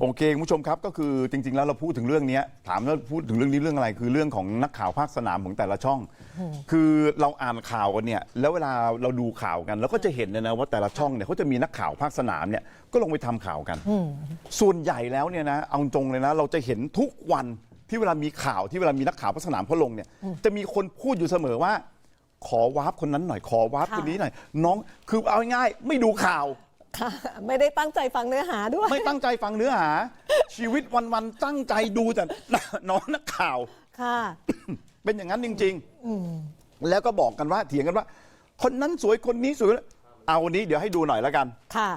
โอเคคุณผู้ชมครับก็คือจริง ๆ แล้วเราพูดถึงเรื่องเนี้ยถามว่าพูดถึงเรื่องนี้เรื่องอะไร คือเรื่องของนักข่าวภาคสนามของแต่ละช่อง คือเราอ่านข่าวกันเนี่ยแล้วเวลาเราดูข่าวกันเราก็จะเห็นเลยนะว่าแต่ละช่องเนี่ยเขาจะมีนักข่าวภาคสนามเนี่ยก็ลงไปทำข่าวกัน ส่วนใหญ่แล้วเนี่ยนะเอาตรงเลยนะ เราจะเห็นทุกวันที่เวลามีข่าวที่เวลามีนักข่าวภาคสนามเขาลงเนี่ยจะมีคนพูดอยู่เสมอว่าขอวาร์ปคนนั้นหน่อยขอวาร์ปค่ะคนนี้หน่อยน้องคือเอาง่ายๆไม่ดูข่าว ค่ะ ไม่ได้ตั้งใจฟังเนื้อหาด้วย ไม่ตั้งใจฟังเนื้อหา ชีวิตวันๆตั้งใจดูแต่น้องนักข่าว ค่ะ เป็นอย่างนั้นจริงๆแล้วก็บอกกันว่าเถียงกันว่า คนนั้นสวยคนนี้สวยเอาวันนี้เดี๋ยวให้ดูหน่อยแล้วกันค่ะ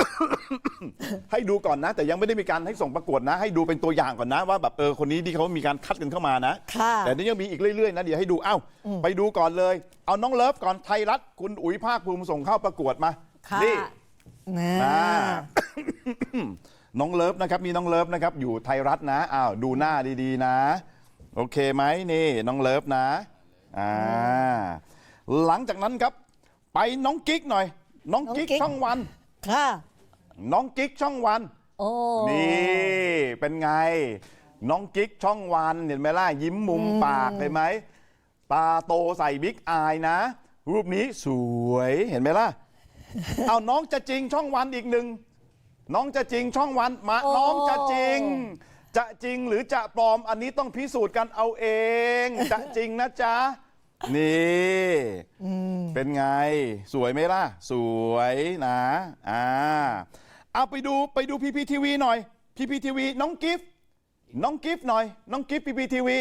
ให้ดูก่อนนะ แต่ยังไม่ได้มีการให้ส่งประกวดนะ ให้ดูเป็นตัวอย่างก่อนนะ ว่าแบบเออคนนี้ที่เขามีการคัดกันเข้ามานะค่ะแต่นี่ยังมีอีกเรื่อยๆนะเดี๋ยวให้ดูเอ้า ไปดูก่อนเลย เอาน้องเลิฟก่อนไทยรัฐคุณอุ๋ยภาคภูมิส่งเข้าประกวดมาค่ะนี่ นะอ่า น้องเลิฟนะครับ มีน้องเลิฟนะครับ อยู่ไทยรัฐนะอ้าวดูหน้าดีๆนะ โอเคไหมนี่น้องเลิฟนะอ่าหลังจากนั้นครับ ไปน้องกิ๊กหน่อย น้องกิ๊กช่องวัน ค่ะ น้องกิ๊กช่องวัน โอ้นี่เป็นไง น้องกิ๊กช่องวันเห็นไหมล่ะยิ้มมุมปากเห็นไหมตาโตใส่บิ๊กอายนะ รูปนี้สวยเห็นไหมล่ะ เอาน้องจะจริงช่องวันอีกหนึ่งน้องจะจริงช่องวันมาโอ้น้องจะจริง จะจริงหรือจะปลอมอันนี้ต้องพิสูจน์กันเอาเอง จะจริงนะจ๊ะนี่เป็นไง สวยไหมล่ะ สวยนะอ่าเอาไปดูไปดูพีพีทีวีหน่อยพีพีทีวีน้องกิฟต์น้องกิฟต์หน่อย น้องกิฟต์พีพีทีวี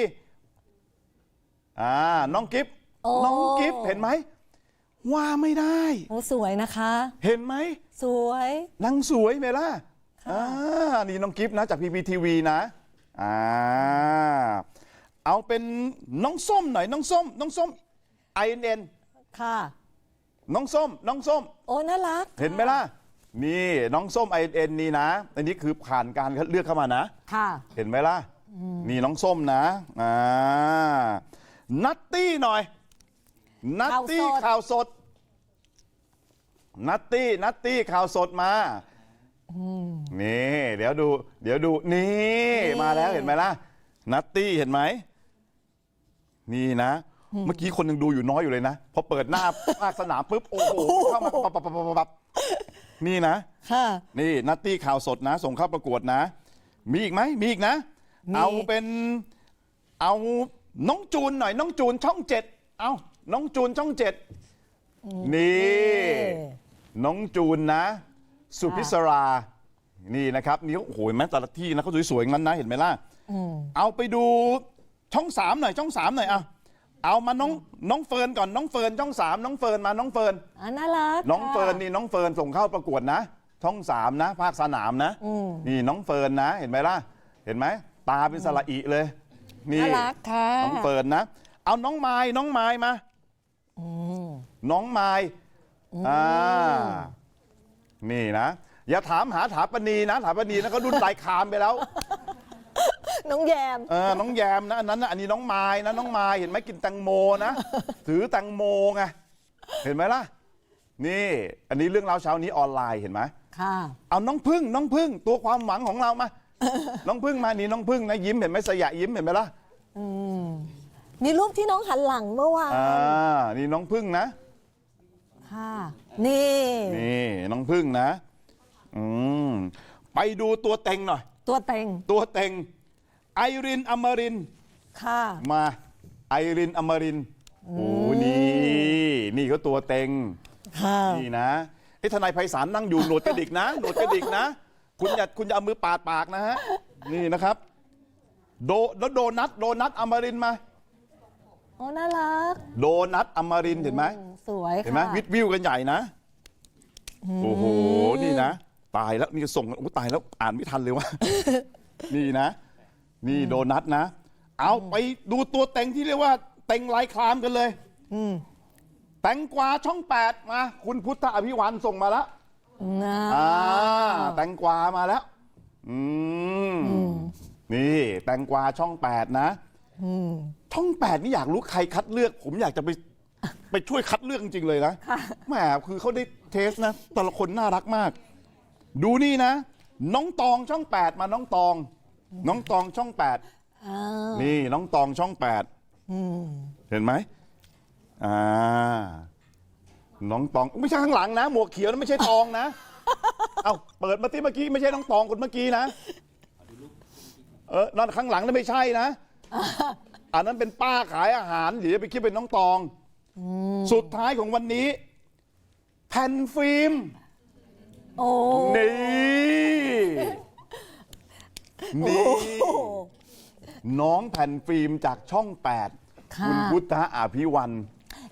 อ่าน้องกิฟต์โอ้น้องกิฟต์เห็นไหม ว่าไม่ได้ โอ้สวยนะคะ เห็นไหมสวย นางสวยไหมล่ะอ่านี่น้องกิฟต์นะจากพีพีทีวีนะอ่าเอาเป็นน้องส้มหน่อยน้องส้ม น้องส้มไอเอ็นค่ะ น้องส้ม น้องส้ม โอ้น่ารักเห็นไหมล่ะ นี่น้องส้มไอเอ็นนี่นะ อันนี้คือผ่านการคัดเลือกเข้ามานะ ค่ะ เห็นไหมล่ะ นี่น้องส้มนะอ่านัตตี้หน่อย นัตตี้ข่าข่าววสสดดนัตตี้นัตตี้ข่าวสดมานี่ เดี๋ยวดู เดี๋ยวดูนี่ มาแล้วเห็นไหมล่ะ นัตตี้เห็นไหมนี่นะ เมื่อกี้คนยังดูอยู่น้อยอยู่เลยนะ พอเปิดหน้าภาคสนามปุ๊บโอ้โหเข้ามาปับปับปับปับปับนี่นะค่ะนี่นัตตี้ข่าวสดนะ ส่งเข้าประกวดนะ มีอีกไหมมีอีกนะมีเอาเป็น เอาน้องจูนหน่อยน้องจูนช่องเจ็ดเอา น้องจูนช่องเจ็ดนี่ น้องจูนนะ สุพิศรา นี่นะครับนี่โอ้โหแม้แต่ละที่นะเขาสวยๆงั้นนะเห็นไหมล่ะอืมเอาไปดูช่องสามหน่อยช่องสามหน่อยเอาเอามาน้องน้องเฟิร์นก่อนน้องเฟิร์นช่องสามน้องเฟิร์นมาน้องเฟิร์นอ่าน่ารักน้องค่ะเฟิร์นนี่น้องเฟิร์นส่งเข้าประกวดนะช่องสามนะ ภาคสนามนะอืมนี่น้องเฟิร์นนะ เห็นไหมล่ะ เห็นไหมตาเป็นสระอีเลยนี่น่ารักค่ะน้องเฟิร์นนะ เอาน้องไม้น้องไม้มาอืม น้องไม้อ่านี่นะ อย่าถามหาถาปณีนะถาปณีนะเขารุ่นลายคามไปแล้ว น้องแยมเออน้องแยมนะอันนั้นนะอันนี้น้องไม้นะน้องไม้เห็นไหมกินแตงโมนะถือแตงโมไงเห็นไหมล่ะ นี่ อันนี้เรื่องราวเช้านี้ออนไลน์เห็นไหมค่ะ เอาน้องพึ่งน้องพึ่งตัวความหวังของเรามา น้องพึ่งมานี่น้องพึ่งนะยิ้มเห็นไหมสยะยิ้มเห็นไหมล่ะ อืมมีรูปที่น้องหันหลังเมื่อวานอ่านี่น้องพึ่งนะ ค่ะ นี่ นี่น้องพึ่งนะ อืม ไปดูตัวเต็งหน่อย ตัวเต็งตัวเต็ง ไอรินอมรินทร์ค่ะ มา ไอรินอมรินทร์โอ้นี่ นี่ก็ตัวเต็ง ค่ะ นี่นะไอ้ทนายไพศาลนั่งอยู่หนวดกระดิกนะหนวดกระดิกนะ คุณอย่าคุณอย่าเอามือปาดปากนะฮะ นี่นะครับ โดแล้วโดนัทโดนัทอมรินทร์มา โอ้น่ารักโดนัทอมรินทร์เห็นไหมอืมสวยค่ะเห็นไหมวิดวิวกันใหญ่นะโอ้โหนี่นะ ตายแล้วนี่ก็ส่งโอ้ตายแล้วอ่านไม่ทันเลยว่า นี่นะ นี่โดนัทนะ เอาไปดูตัวเต็งที่เรียกว่า เต็งลายคลามกันเลยอืมแตงกวาช่องแปดมา คุณพุทธอภิวันส่งมาแล้ว นะอ่าแตงกวามาแล้ว อืม นี่ แตงกวาช่องแปดนะ อืม ช่องแปดนี่อยากรู้ใครคัดเลือก ผมอยากจะไปไปช่วยคัดเลือกจริงๆเลยนะแหมคือเขาได้เทสนะ แต่ละคนน่ารักมาก ดูนี่นะ น้องตองช่องแปดมาน้องตอง น้องตองช่องแปดอ่านี่น้องตองช่องแปดอืมเห็นไหมอ่าน้องตองไม่ใช่ข้างหลังนะ หมวกเขียวนะไม่ใช่ตองนะ เอาเปิดมาที่เมื่อกี้ไม่ใช่น้องตองคนเมื่อกี้นะ เออนั่นข้างหลังนั่นไม่ใช่นะ อันนั้นเป็นป้าขายอาหารเดี๋ยวจะไปคิดเป็นน้องตอง สุดท้ายของวันนี้ แผ่นฟิล์มโอ้นี่นี่โอ้น้องแผ่นฟิล์มจากช่องแปดค่ะคุณพุทธะอภิวัน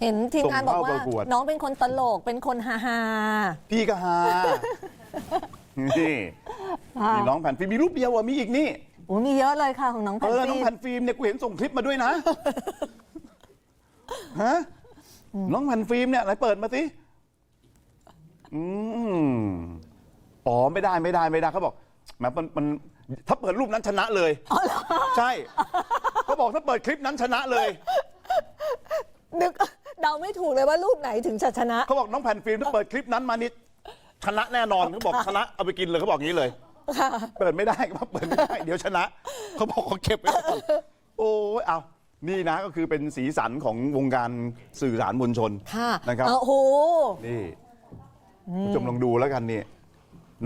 เห็นทีมงานบอกส่งเข้าว่าประกวดน้องเป็นคนตลกเป็นคนฮาฮาพี่ก็ฮานี่ค่ะนี่น้องแผ่นฟิล์มมีรูปเดียวอะมีอีกนี่ โอ้มีเยอะเลยค่ะของน้องแพเอนอน้องฟิล์แผ่มนฟิล์มเนี่ยกูเห็นส่งคลิปมาด้วยนะ ฮะ น้องแผ่นฟิล์มเนี่ยไหนเปิดมาสิ อืมอ๋อไม่ได้ไม่ได้ไม่ได้เขาบอกแหมมันมันถ้าเปิดรูปนั้นชนะเลยใช่ เขาบอกถ้าเปิดคลิปนั้นชนะเลย นึกเดาไม่ถูกเลยว่ารูปไหนถึงจะชนะ เขาบอกน้องแผ่นฟิล์มถ้าเปิดคลิปนั้นมานี่ชนะแน่นอนเขาบอกชนะเอาไปกินเลยเขาบอกอย่างนี้เลย เปิดไม่ได้ครับเปิดไม่ได้ เดี๋ยวชนะ เขาบอกเขาเก็บไว้ก่อนโอ้ยเอานี่นะก็คือเป็นสีสันของวงการสื่อสารมวลชนค่ะนะครับเอาโอ้โหนี่ผู้ชมลองดูแล้วกันนี่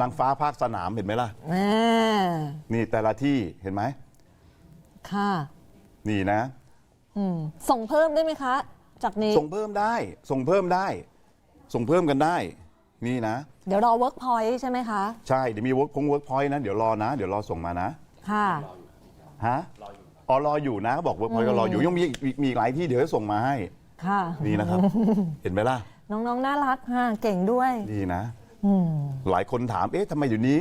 นางฟ้าภาคสนามเห็นไหมล่ะแม่นี่แต่ละที่เห็นไหมค่ะ นี่นะอืมส่งเพิ่มได้ไหมคะ จากนี้ ส่งเพิ่มได้ ส่งเพิ่มได้ ส่งเพิ่มกันได้ นี่นะ เดี๋ยวรอเวิร์กพอยต์ใช่ไหมคะ ใช่ เดี๋ยวมีเวิร์กพงเวิร์กพอยต์นะ เดี๋ยวรอนะ เดี๋ยวรอส่งมานะ ค่ะ ฮะอ๋อรออยู่นะเขาบอกเวิร์กพอยต์ก็รออยู่ยังมีอีกมีอีกหลายที่เดี๋ยวจะส่งมาให้ ค่ะ นี่นะครับ เห็นไหมล่ะ น้องๆ น่ารักค่ะ เก่งด้วยนี่นะ อืม หลายคนถาม เอ๊ะทำไมเดี๋ยวนี้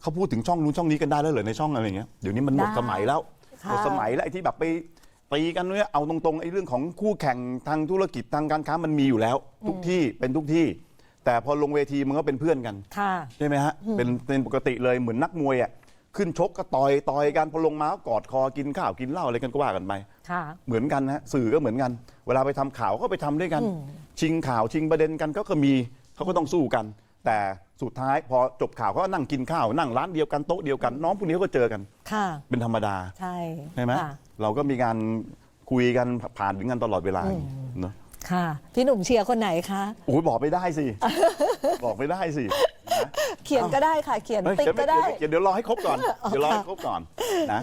เขาพูดถึงช่องนู้นช่องนี้กันได้แล้วเหรอในช่องอะไรอย่างเงี้ย เดี๋ยวนี้มันหมดได้สมัยแล้ว ค่ะ หมดสมัยแล้วไอ้ที่แบบไปตีกันเนี่ย เอาตรงๆไอ้เรื่องของคู่แข่งทางธุรกิจทางการค้ามันมีอยู่แล้ว ทุกที่เป็นทุกที่ แต่พอลงเวทีมันก็เป็นเพื่อนกันค่ะ ใช่ไหมฮะเป็นเป็นปกติเลยเหมือนนักมวยอะขึ้นชกก็ต่อยต่อยกันพอลงมาก็กอดคอกินข้าวกินเหล้าอะไรกันก็ว่ากันไป ค่ะ เหมือนกันนะฮะสื่อก็เหมือนกัน เวลาไปทำข่าวก็ไปทำด้วยกัน ชิงข่าวชิงประเด็นกันก็ก็มีเขาก็ต้องสู้กัน แต่สุดท้ายพอจบข่าวก็นั่งกินข้าวนั่งร้านเดียวกันโต๊ะเดียวกัน น้องพวกนี้ก็เจอกัน ค่ะ เป็นธรรมดาใช่ใช่ไหมค่ะ เราก็มีการคุยกันผ่านถึงกันตลอดเวลาเนอะ ค่ะ พี่หนุ่มเชียร์คนไหนคะ โอ้ยบอกไม่ได้สิ บอกไม่ได้สินะเขียนก็ได้ค่ะ เขียนเฮ้ยติ๊กเดี๋ยวก็ได้เดี๋ยวเดี๋ยวรอให้ครบก่อน เดี๋ยวรอให้ครบก่อนนะ